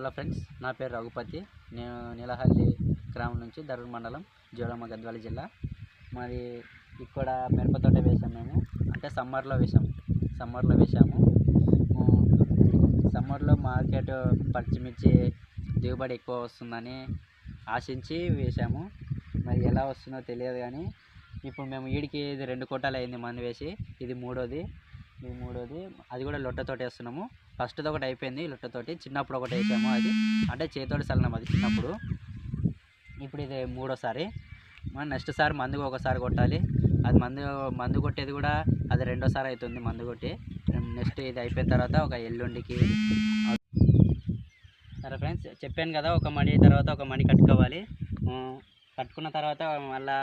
Hello friends నా పేరు రఘుపతి. నేను నీలహల్లి గ్రామం నుంచి దరూర్ మండలం జోడమ్మ గద్వాల జిల్లా. మరి ఇక్కడ మిరప తోట వేసాం మేము. అంటే సమ్మర్లో వేసాం. సమ్మర్లో వేసాము. సమ్మర్లో మార్కెట్ పచ్చిమిర్చి దిగుబడి ఎక్కువ వస్తుందని ఆశించి వేసాము. మరి ఎలా వస్తుందో తెలియదు కానీ ఇప్పుడు మేము ఈడికి ఇది రెండు కోటాలు అయింది మందు వేసి ఇది మూడోది. ఈ మూడోది అది కూడా లొట్టతోటి వేస్తున్నాము. ఫస్ట్ది ఒకటి అయిపోయింది లొట్టతోటి. చిన్నప్పుడు ఒకటి వేసాము అది. అంటే చేతోటి చల్లనం అది చిన్నప్పుడు. ఇప్పుడు ఇది మూడోసారి. మనం నెక్స్ట్ సారి మందు ఒకసారి కొట్టాలి. అది మందు మందు కొట్టేది కూడా అది రెండోసారి అవుతుంది మందు కొట్టి. నెక్స్ట్ ఇది అయిపోయిన తర్వాత ఒక ఎల్లుండికి సరే ఫ్రెండ్స్ చెప్పాను కదా ఒక మడి తర్వాత ఒక మడి కట్టుకోవాలి. కట్టుకున్న తర్వాత మళ్ళా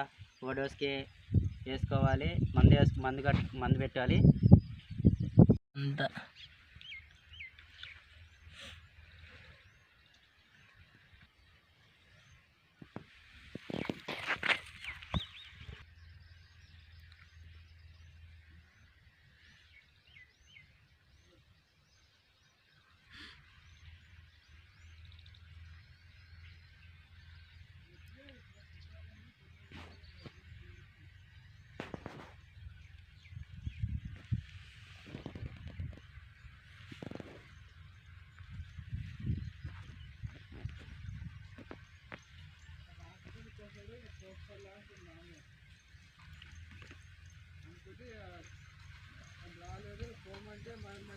ఓ డోస్కి వేసుకోవాలి. మందు వేసుకు మందు కట్టు మందు పెట్టాలి. అంతా అప్పుడు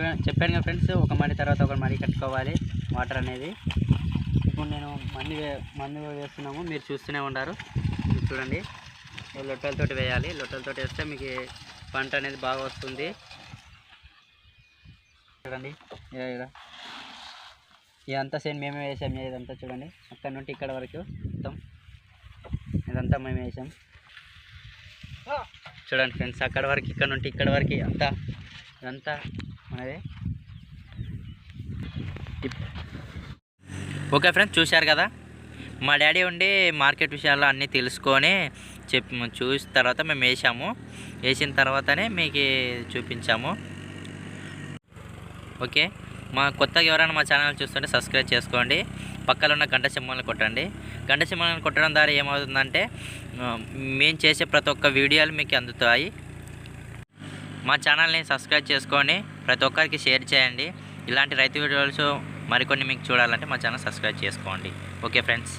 చూడండి చెప్పాను కదా ఫ్రెండ్స్ ఒక మడి తర్వాత ఒక మడి కట్టుకోవాలి వాటర్ అనేది. ఇప్పుడు నేను మందు మందు వేస్తున్నాము మీరు చూస్తూనే ఉన్నారు. చూడండి. లొట్టలతోటి వేయాలి. లొట్టలతోటి వేస్తే మీకు పంట అనేది బాగా వస్తుంది. చూడండి. ఇదంతా సేమ్ మేమే వేసాం ఇదంతా చూడండి. అక్కడ నుండి ఇక్కడ వరకు మొత్తం ఇదంతా మేమే వేసాం. చూడండి ఫ్రెండ్స్ అక్కడ వరకు ఇక్కడ నుండి ఇక్కడ వరకు అంతా ఇదంతా మనదే ఓకే ఫ్రెండ్స్ చూశారు కదా? మా డాడీ ఉండి మార్కెట్ విషయాల్లో అన్నీ తెలుసుకొని చెప్ చూసిన తర్వాత మేము వేసాము. వేసిన తర్వాతనే మీకు చూపించాము. ఓకే? మా కొత్తగా ఎవరైనా మా ఛానల్ చూస్తుంటే సబ్స్క్రైబ్ చేసుకోండి. పక్కన ఉన్న గంట సింహాలను కొట్టండి. గంట సింహాలను కొట్టడం ద్వారా ఏమవుతుందంటే మేము చేసే ప్రతి ఒక్క వీడియోలు మీకు అందుతాయి. మా ఛానల్ని సబ్స్క్రైబ్ చేసుకొని ప్రతి ఒక్కరికి షేర్ చేయండి. ఇలాంటి రైతు వీడియోస్ మరికొన్ని మీకు చూడాలంటే మా ఛానల్ సబ్స్క్రైబ్ చేసుకోండి. Okay friends.